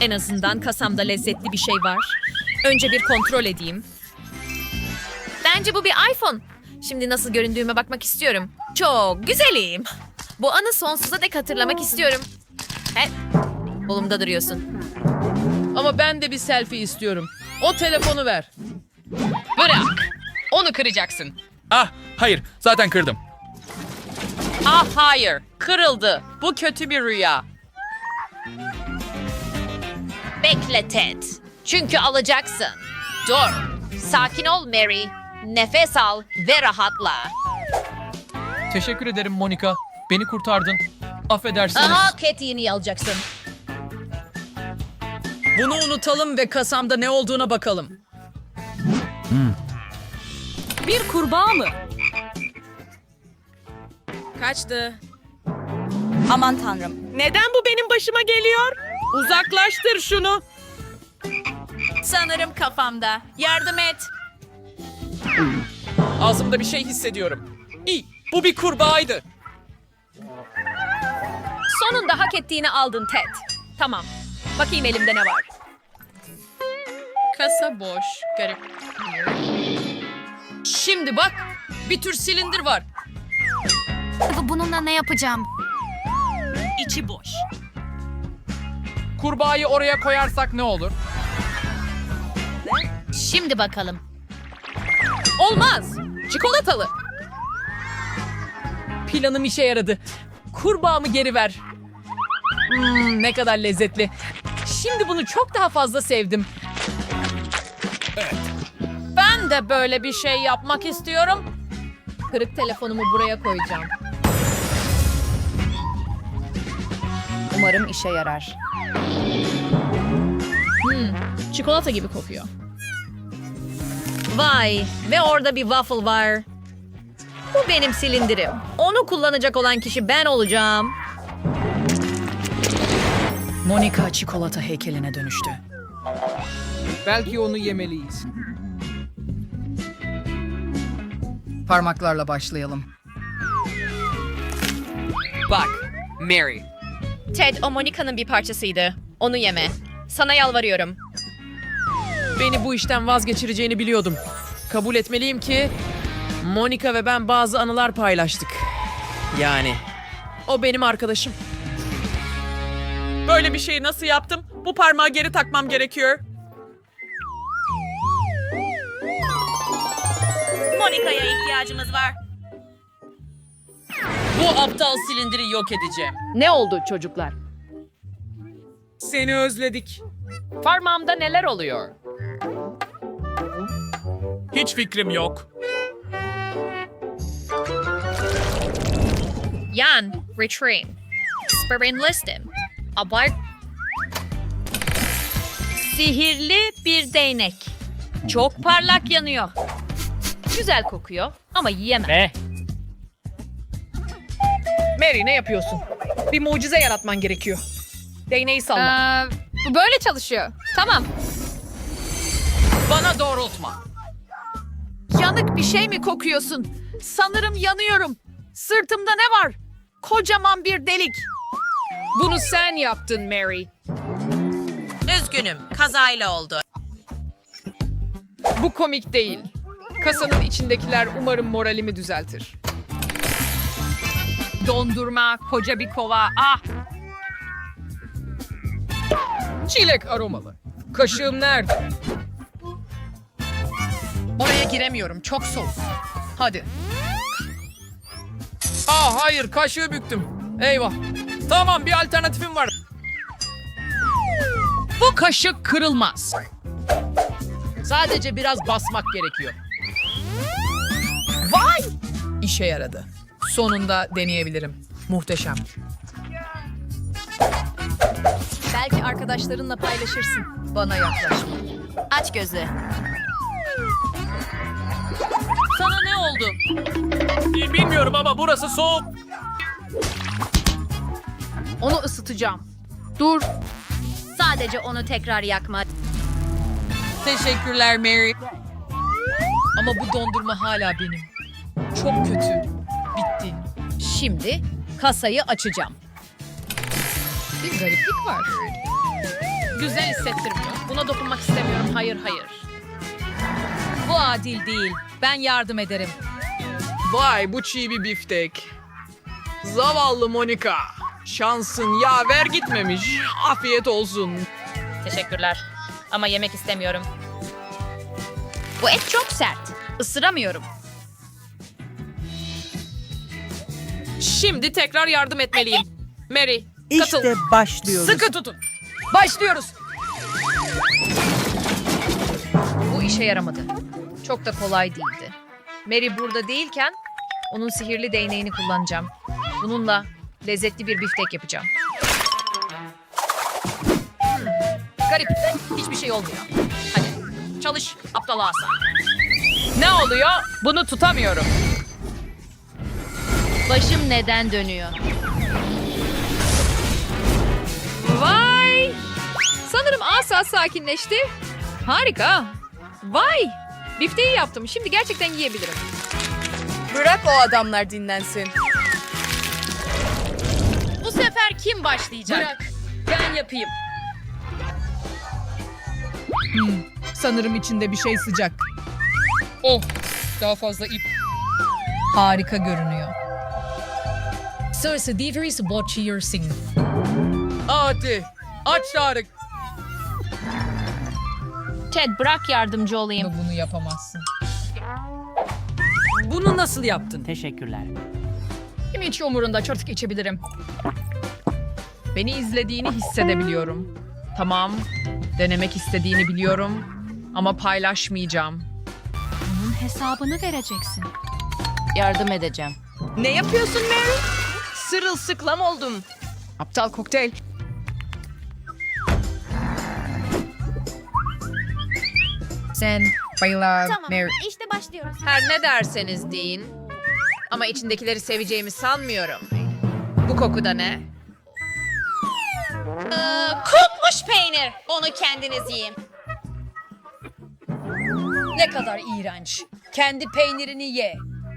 En azından kasamda lezzetli bir şey var. Önce bir kontrol edeyim. Bence bu bir iPhone. Şimdi nasıl göründüğüme bakmak istiyorum. Çok güzelim. Bu anı sonsuza dek hatırlamak istiyorum. He, kolumda duruyorsun. Ama ben de bir selfie istiyorum. O telefonu ver. Bırak. Onu kıracaksın. Ah hayır zaten kırdım. Ah hayır. Kırıldı. Bu kötü bir rüya. Bekle Ted. Çünkü alacaksın. Dur. Sakin ol Mary. Nefes al ve rahatla. Teşekkür ederim Monica. Beni kurtardın. Affedersiniz. Aha Katie'ni alacaksın. Bunu unutalım ve kasamda ne olduğuna bakalım. Bir kurbağa mı? Kaçtı. Aman tanrım. Neden bu benim başıma geliyor? Uzaklaştır şunu. Sanırım kafamda. Yardım et. Ağzımda bir şey hissediyorum. İyi, bu bir kurbağaydı. Sonunda hak ettiğini aldın Ted. Tamam. Bakayım elimde ne var. Kasa boş. Garip. Şimdi bak. Bir tür silindir var. Bununla ne yapacağım? İçi boş. Kurbağayı oraya koyarsak ne olur? Şimdi bakalım. Olmaz. Çikolatalı. Planım işe yaradı. Kurbağamı geri ver. Hmm, ne kadar lezzetli. Şimdi bunu çok daha fazla sevdim. Ben de böyle bir şey yapmak istiyorum. Kırık telefonumu buraya koyacağım. Umarım işe yarar. Çikolata gibi kokuyor. Vay ve orada bir waffle var. Bu benim silindirim. Onu kullanacak olan kişi ben olacağım. Monica çikolata heykeline dönüştü. Belki onu yemeliyiz. Parmaklarla başlayalım. Bak. Mary. Ted o Monica'nın bir parçasıydı. Onu yeme. Sana yalvarıyorum. Beni bu işten vazgeçireceğini biliyordum. Kabul etmeliyim ki Monica ve ben bazı anılar paylaştık. Yani o benim arkadaşım. Böyle bir şeyi nasıl yaptım? Bu parmağı geri takmam gerekiyor. Monica'ya ihtiyacımız var. Bu aptal silindiri yok edeceğim. Ne oldu çocuklar? Seni özledik. Parmağımda neler oluyor? Hiç fikrim yok. Yan, retrain. Spirin listim. Abart. Sihirli bir değnek. Çok parlak yanıyor. Güzel kokuyor ama yiyemem. Ne? Mary ne yapıyorsun? Bir mucize yaratman gerekiyor. Değneği salla. bu böyle çalışıyor. Tamam. Bana doğrultma. Yanık bir şey mi kokuyorsun? Sanırım yanıyorum. Sırtımda ne var? Kocaman bir delik. Bunu sen yaptın Mary. Üzgünüm, kazayla oldu. Bu komik değil. Kasanın içindekiler umarım moralimi düzeltir. Dondurma, koca bir kova. Ah, Çilek aromalı. Kaşığım nerede? Oraya giremiyorum. Çok soğuk. Hadi. Aa hayır kaşığı büktüm. Eyvah. Tamam bir alternatifim var. Bu kaşık kırılmaz. Sadece biraz basmak gerekiyor. Vay! İşe yaradı. Sonunda deneyebilirim. Muhteşem. Belki arkadaşlarınla paylaşırsın. Bana yaklaşma. Aç gözü. Sana ne oldu? Bilmiyorum ama burası soğuk. Onu ısıtacağım. Sadece onu tekrar yakma. Teşekkürler Mary. Ama bu dondurma hala benim. Çok kötü. Bitti. Şimdi kasayı açacağım. Bir gariplik var. Güzel hissettirmiyor. Buna dokunmak istemiyorum. Hayır, hayır. Bu adil değil. Ben yardım ederim. Vay bu çiğ bir biftek. Zavallı Monica. Şansın yaver gitmemiş. Afiyet olsun. Teşekkürler. Ama yemek istemiyorum. Bu et çok sert. Isıramıyorum. Şimdi tekrar yardım etmeliyim. Mary, katıl. İşte başlıyoruz. Sıkı tutun. Başlıyoruz. Bu işe yaramadı. Çok da kolay değildi. Mary burada değilken onun sihirli değneğini kullanacağım. Bununla lezzetli bir biftek yapacağım. Hmm, Garip. Hiçbir şey olmuyor. Hadi çalış aptal asa. Ne oluyor? Bunu tutamıyorum. Başım neden dönüyor? Vay! Sanırım asa sakinleşti. Harika. Vay! Bifteyi yaptım. Şimdi gerçekten yiyebilirim. Bırak o adamlar dinlensin. Bu sefer kim başlayacak? Bırak. Ben yapayım. Hmm, sanırım içinde bir şey sıcak. Oh, daha fazla ip. Harika görünüyor. Sırsı Divris Watchiersing. Hadi. Aç Tarık. Ted bırak yardımcı olayım. Bunu yapamazsın. Bunu nasıl yaptın? Teşekkürler. Kim hiç umurunda çörtük içebilirim. Beni izlediğini hissedebiliyorum. Tamam, denemek istediğini biliyorum ama paylaşmayacağım. Bunun hesabını vereceksin. Yardım edeceğim. Ne yapıyorsun Mary? Sırılsıklam oldum. Aptal kokteyl. Sen bayıla Mary. işte başlıyoruz. Her ne derseniz deyin. Ama içindekileri seveceğimi sanmıyorum. Bu koku da ne? Kokmuş peynir. Onu kendiniz yiyin. Ne kadar iğrenç. Kendi peynirini ye.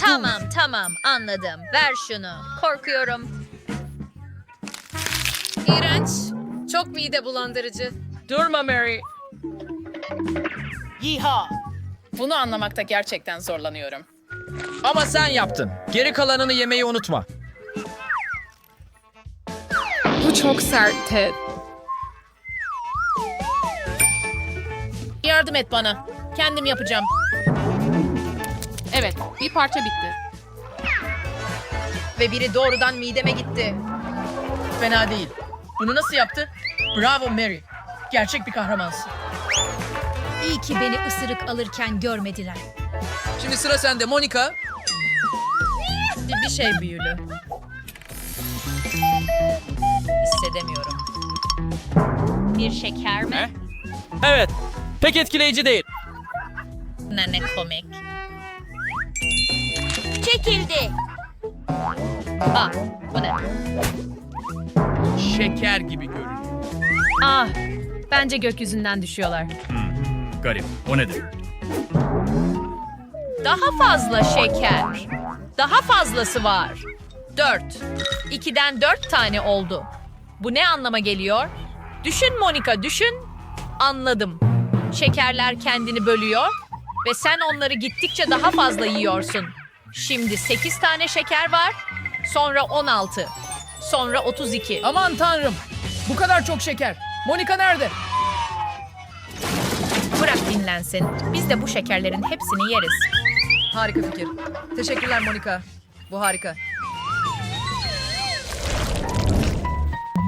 Tamam tamam anladım. Ver şunu. Korkuyorum. İğrenç. Çok mide bulandırıcı. Durma Mary. Yiha. Bunu anlamakta gerçekten zorlanıyorum. Ama sen yaptın. Geri kalanını yemeyi unutma. Bu çok sert Ted. Yardım et bana. Kendim yapacağım. Evet, bir parça bitti. Ve biri doğrudan mideme gitti. Fena değil. Bunu nasıl yaptı? Bravo Mary. Gerçek bir kahramansın. İyi ki beni ısırık alırken görmediler. Şimdi sıra sende Monica. Bir şey büyülü. Hissedemiyorum. Bir şeker mi? Evet. Pek etkileyici değil. Ne ne komik. Çekildi. Ah bu ne? Şeker gibi görünüyor. Ah bence gökyüzünden düşüyorlar. Garip. O nedir? Daha fazla şeker. Daha fazlası var. Dört. İkiden dört tane oldu. Bu ne anlama geliyor? Düşün Monika düşün. Anladım. Şekerler kendini bölüyor ve sen onları gittikçe daha fazla yiyorsun. Şimdi 8 tane şeker var. Sonra 16. Sonra 32. Aman tanrım. Bu kadar çok şeker. Monica nerede? Bırak dinlensin. Biz de bu şekerlerin hepsini yeriz. Harika fikir. Teşekkürler Monica. Bu harika.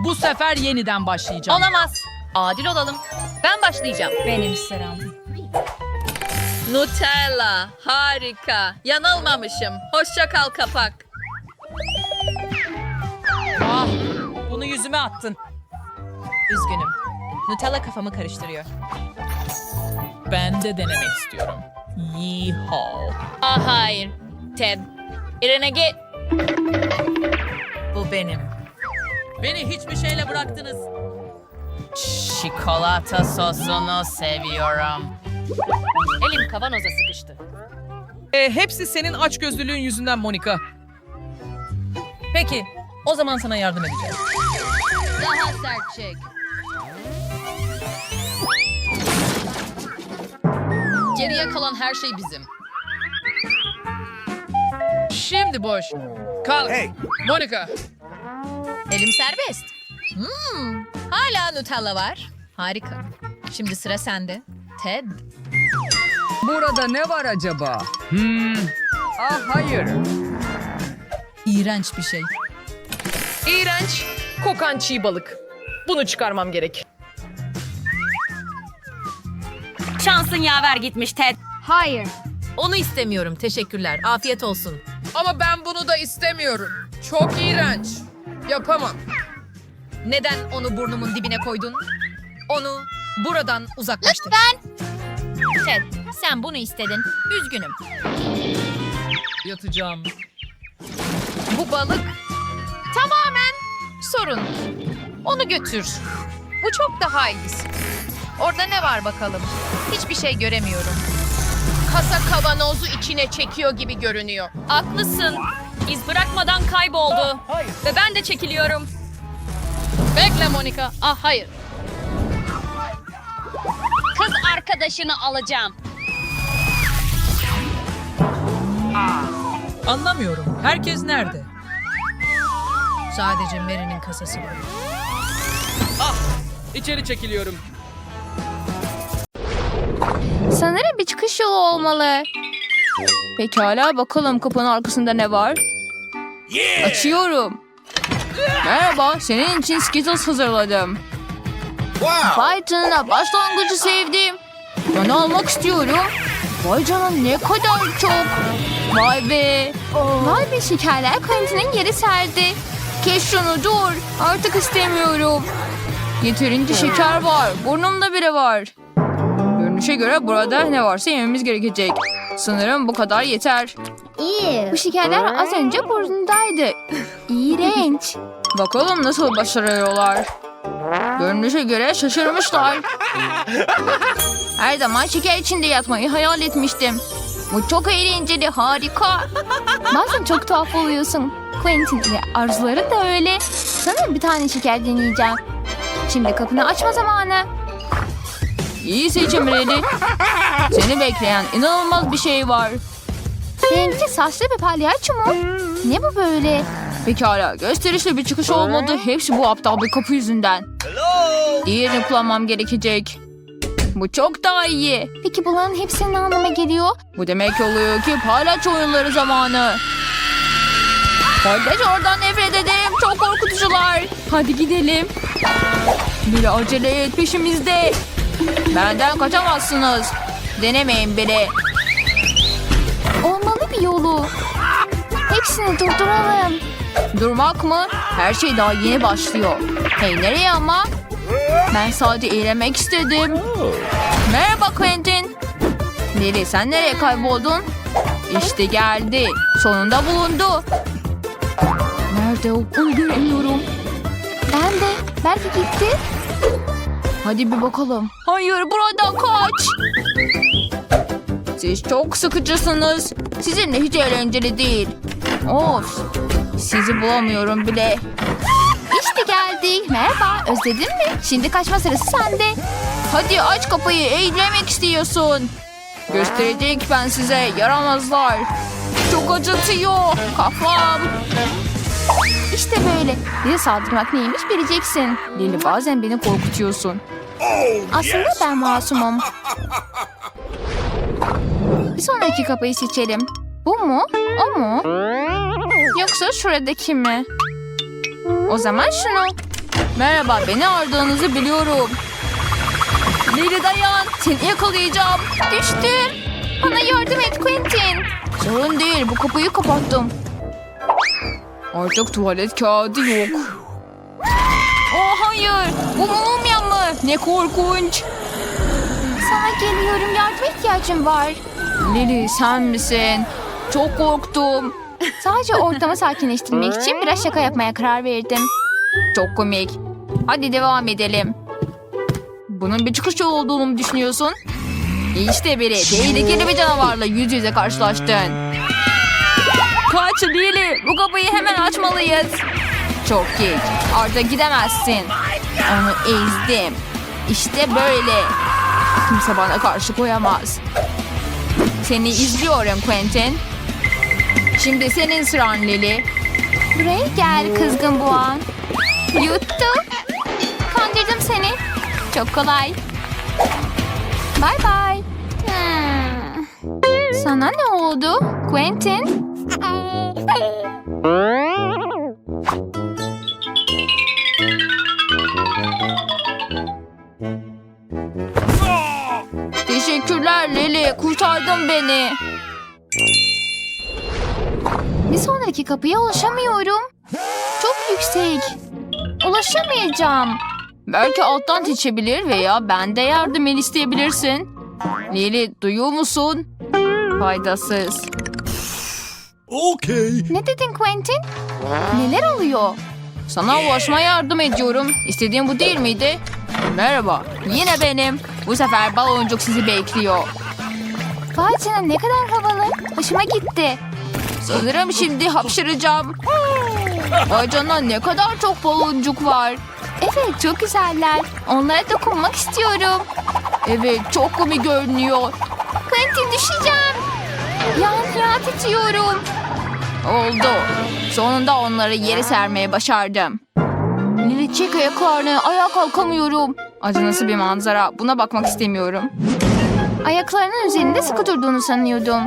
Bu sefer yeniden başlayacağım. Olamaz. Adil olalım. Ben başlayacağım. Benim sıram. Nutella. Harika. Yanılmamışım. Hoşça kal kapak. Ah, bunu yüzüme attın. Üzgünüm. Nutella kafamı karıştırıyor. Ben de denemek istiyorum. Yeehaw. Ah hayır. Ted. Irene git. Bu benim. Beni hiçbir şeyle bıraktınız. Çikolata sosunu seviyorum. Elim kavanoza sıkıştı. E, hepsi senin açgözlülüğün yüzünden Monica. Peki, o zaman sana yardım edeceğim. Daha sert çek. Geriye kalan her şey bizim. Şimdi boş. Kalk. Monica. Elim serbest. Hmm, hala Nutella var. Harika. Şimdi sıra sende. Ted. Burada ne var acaba? Hmm. Ah hayır. İğrenç bir şey. İğrenç. Kokan çiğ balık. Bunu çıkarmam gerek. Şansın yaver gitmiş Ted. Hayır. Onu istemiyorum. Teşekkürler. Afiyet olsun. Ama ben bunu da istemiyorum. Çok iğrenç. Yapamam. Neden onu burnumun dibine koydun? Onu buradan uzaklaştır. Ted, sen bunu istedin. Üzgünüm. Yatacağım. Bu balık tamamen sorun. Onu götür. Bu çok daha iyisi. Orada ne var bakalım? Hiçbir şey göremiyorum. Kasa kavanozu içine çekiyor gibi görünüyor. Haklısın. İz bırakmadan kayboldu. Ve ben de çekiliyorum. Bekle Monica. Ah hayır. Arkadaşını alacağım. Anlamıyorum. Herkes nerede? Sadece Mary'nin kasası var. İçeri çekiliyorum. Sanırım bir çıkış yolu olmalı. Pekala bakalım kapının arkasında ne var? Açıyorum. Merhaba, senin için Skittles hazırladım. Vay canına, başlangıcı sevdim. Ben almak istiyorum. Vay canına ne kadar çok. Vay be. Vay be şekerler Quentin'in yeri serdi. Kes şunu dur. Artık istemiyorum. Yeterince şeker var. Burnumda biri var. Görünüşe göre burada ne varsa yememiz gerekecek. Sanırım bu kadar yeter. Bu şekerler az önce burnundaydı. İğrenç. Bakalım nasıl başarıyorlar. Görünüşe göre şaşırmışlar. Her zaman şeker içinde yatmayı hayal etmiştim. Bu çok eğlenceli, harika. Bazen çok tuhaf oluyorsun. Quentin ve arzuları da öyle. Sanırım bir tane şeker deneyeceğim. Şimdi kapını açma zamanı. İyi seçim Reli. Seni bekleyen inanılmaz bir şey var. Benimki saçlı bir palyaço mu? Ne bu böyle? Pekala gösterişli bir çıkış olmadı. Hepsi bu aptal bir kapı yüzünden. Diğerini kullanmam gerekecek. Bu çok daha iyi. Peki bunların hepsi ne anlama geliyor? Bu demek oluyor ki palyaço oyunları zamanı. Kardeş oradan nefret ederim. Çok korkutucular. Hadi gidelim. Bir acele et peşimizde. Benden kaçamazsınız. Denemeyin bile. Olmalı bir yolu. Hepsini durduralım. Durmak mı? Her şey daha yeni başlıyor. Hey nereye ama? Ben sadece eğlenmek istedim. Merhaba Quentin. Lily sen nereye kayboldun? İşte geldi. Sonunda bulundu. Nerede o? Onu göremiyorum. Ben de. Belki gitti. Hadi bir bakalım. Hayır buradan kaç. Siz çok sıkıcısınız. Sizinle hiç eğlenceli değil. Of. Sizi bulamıyorum bile. İşte geldik. Merhaba. Özledin mi? Şimdi kaçma sırası sende. Hadi aç kapıyı. Eğlenmek istiyorsun. Gösterecek ben size. Yaramazlar. Çok acıtıyor. Kafam. İşte böyle. Bize saldırmak neymiş bileceksin. Lili bazen beni korkutuyorsun. Aslında ben masumum. Bir sonraki kapıyı seçelim. Bu mu? O mu? Yoksa şuradaki mi? O zaman şunu. Merhaba, beni aradığınızı biliyorum. Lili dayan, seni yakalayacağım. Düştüm. Bana yardım et Quentin. Sorun değil, bu kapıyı kapattım. Artık tuvalet kağıdı yok. Oh hayır, bu mumya mı? Ne korkunç. Sana geliyorum, yardıma ihtiyacım var. Lili sen misin? Çok korktum. Sadece ortamı sakinleştirmek için biraz şaka yapmaya karar verdim. Çok komik. Hadi devam edelim. Bunun bir çıkış yolu olduğunu mu düşünüyorsun? İşte biri. Tehlikeli bir canavarla yüz yüze karşılaştın. Kaç Lili. Bu kapıyı hemen açmalıyız. Çok geç. Artık gidemezsin. Onu ezdim. İşte böyle. Kimse bana karşı koyamaz. Seni izliyorum Quentin. Şimdi senin sıran Lily. Buraya gel kızgın boğan. Yuttum. Kandırdım seni. Çok kolay. Bye bye. Hmm. Sana ne oldu Quentin? sonraki kapıya ulaşamıyorum. Çok yüksek. Ulaşamayacağım. Belki alttan geçebilir veya ben de yardım el isteyebilirsin. Lili duyuyor musun? Faydasız. Ne dedin Quentin? Neler oluyor? Sana ulaşmaya yardım ediyorum. İstediğin bu değil miydi? Merhaba. Yine benim. Bu sefer baloncuk sizi bekliyor. Vay canına ne kadar havalı. Hoşuma gitti. Sanırım şimdi hapşıracağım. Vay canına ne kadar çok baloncuk var. Evet çok güzeller. Onlara dokunmak istiyorum. Evet çok komik görünüyor. Quentin düşeceğim. Yan yana titriyorum. Oldu. Sonunda onları yere sermeye başardım. Lili çek ayaklarını. Ayağa kalkamıyorum. Acınası bir manzara. Buna bakmak istemiyorum. Ayaklarının üzerinde sıkı durduğunu sanıyordum.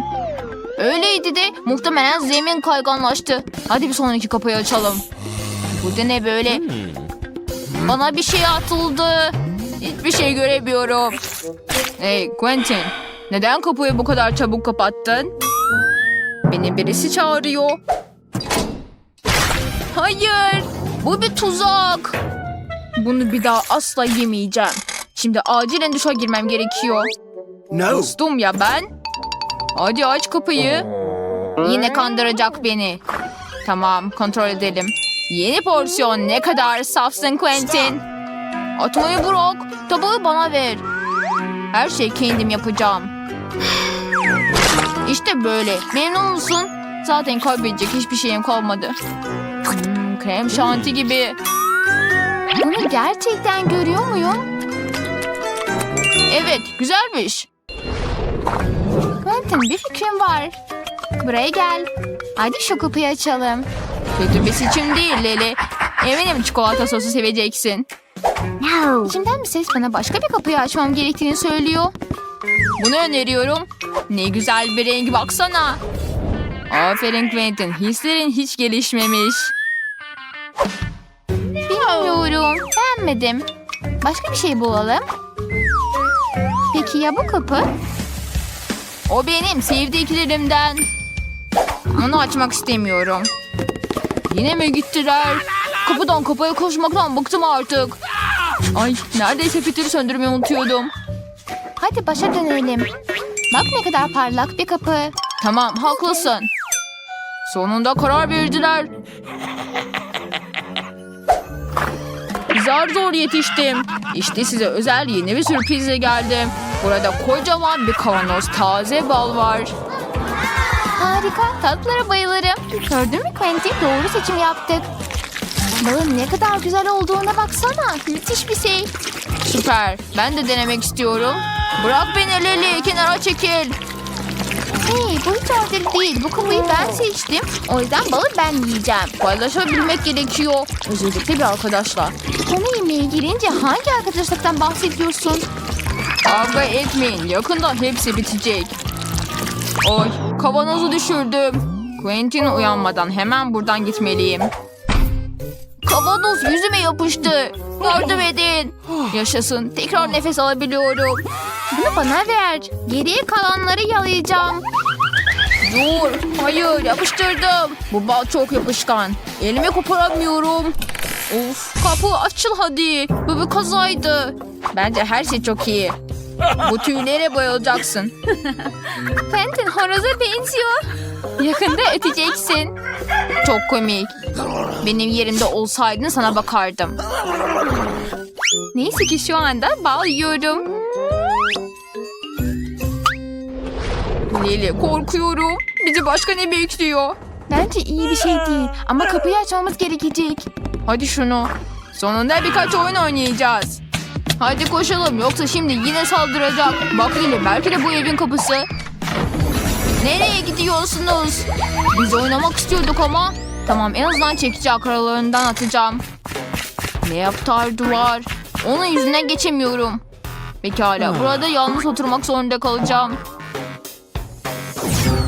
Öyleydi de muhtemelen zemin kayganlaştı. Hadi bir sonraki kapıyı açalım. Bu da ne böyle? Bana bir şey atıldı. Hiçbir şey göremiyorum. Hey Quentin, neden kapıyı bu kadar çabuk kapattın? Beni birisi çağırıyor. Hayır, bu bir tuzak. Bunu bir daha asla yemeyeceğim. Şimdi acilen duşa girmem gerekiyor. Dostum ya ben. Hadi aç kapıyı. Yine kandıracak beni. Tamam kontrol edelim. Yeni porsiyon ne kadar safsın Quentin. Atmayı bırak. Tabağı bana ver. Her şeyi kendim yapacağım. İşte böyle. Memnun musun? Zaten kaybedecek hiçbir şeyim kalmadı. Hmm, krem şanti gibi. Bunu gerçekten görüyor muyum? Evet, güzelmiş. Quentin bir fikrim var. Buraya gel. Hadi şu kapıyı açalım. Kötü bir seçim değil Leli. Eminim çikolata sosu seveceksin. İçimden bir ses bana başka bir kapıyı açmam gerektiğini söylüyor. Bunu öneriyorum. Ne güzel bir rengi baksana. Aferin Quentin. Hislerin hiç gelişmemiş. Bilmiyorum. Beğenmedim. Başka bir şey bulalım. Peki ya bu kapı? O benim sevdiklerimden. Onu açmak istemiyorum. Yine mi gittiler? Kapıdan kapıya koşmaktan bıktım artık. Ay neredeyse fitili söndürmeyi unutuyordum. Hadi başa dönelim. Bak ne kadar parlak bir kapı. Tamam haklısın. Sonunda karar verdiler. Zar zor yetiştim. İşte size özel yeni bir sürprizle geldim. Burada kocaman bir kavanoz taze bal var. Harika, tatlılara bayılırım. Gördün mü Quentin? Doğru seçim yaptık. Balın ne kadar güzel olduğuna baksana. Müthiş bir şey. Süper. Ben de denemek istiyorum. Bırak beni Leli. Kenara çekil. Hey bu hiç adil değil. Bu kapıyı ben seçtim. O yüzden balı ben yiyeceğim. Paylaşabilmek gerekiyor. Özellikle bir arkadaşla. Konu yemeğe girince hangi arkadaşlıktan bahsediyorsun? Kavga etmeyin. Yakında hepsi bitecek. Oy kavanozu düşürdüm. Quentin uyanmadan hemen buradan gitmeliyim. Kavanoz yüzüme yapıştı. Yardım edin. Yaşasın. Tekrar nefes alabiliyorum. Bunu bana ver. Geriye kalanları yalayacağım. Dur. Hayır yapıştırdım. Bu bal çok yapışkan. Elimi koparamıyorum. Of kapı açıl hadi. Bu bir kazaydı. Bence her şey çok iyi. Bu tüylere bayılacaksın. Quentin horoza benziyor. Yakında öteceksin. Çok komik. Benim yerimde olsaydın sana bakardım. Neyse ki şu anda bal yiyorum. Lili korkuyorum. Bizi başka ne bekliyor? Bence iyi bir şey değil ama kapıyı açmamız gerekecek. Hadi şunu. Sonunda birkaç oyun oynayacağız. Hadi koşalım yoksa şimdi yine saldıracak. Bak Lili belki de bu evin kapısı. Nereye gidiyorsunuz? Biz oynamak istiyorduk ama. Tamam en azından çekici akralarından atacağım. Ne aptal duvar. Onun yüzünden geçemiyorum. Pekala burada yalnız oturmak zorunda kalacağım.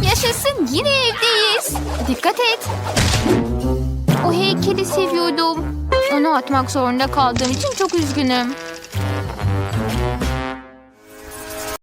Yaşasın yine evdeyiz. Dikkat et. O heykeli seviyordum. Onu atmak zorunda kaldığım için çok üzgünüm.